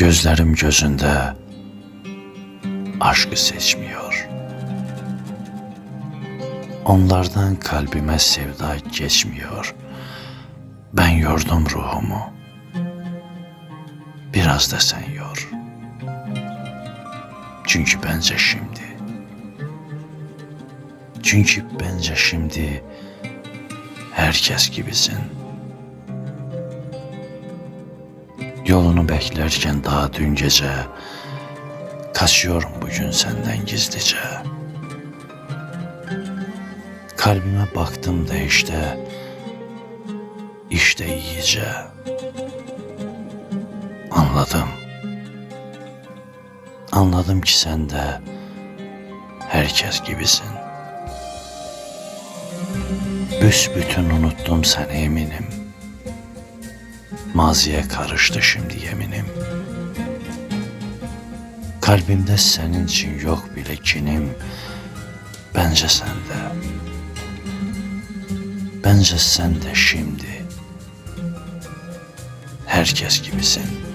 Gözlerim gözünde aşkı seçmiyor.'' Onlardan kalbime sevda geçmiyor. Ben yordum ruhumu. Biraz da sen yor. Çünkü bence şimdi. Çünkü bence şimdi herkes gibisin. Yolunu beklerken daha dün gece kaçıyorum bugün senden gizlice. Kalbime baktım da işte işte iyice anladım. Anladım ki sen de herkes gibisin. Büsbütün unuttum seni eminim. Maziye karıştı şimdi yeminim. Kalbimde senin için yok bile kinim. Bence sen de. Bence sen de şimdi. Herkes gibisin.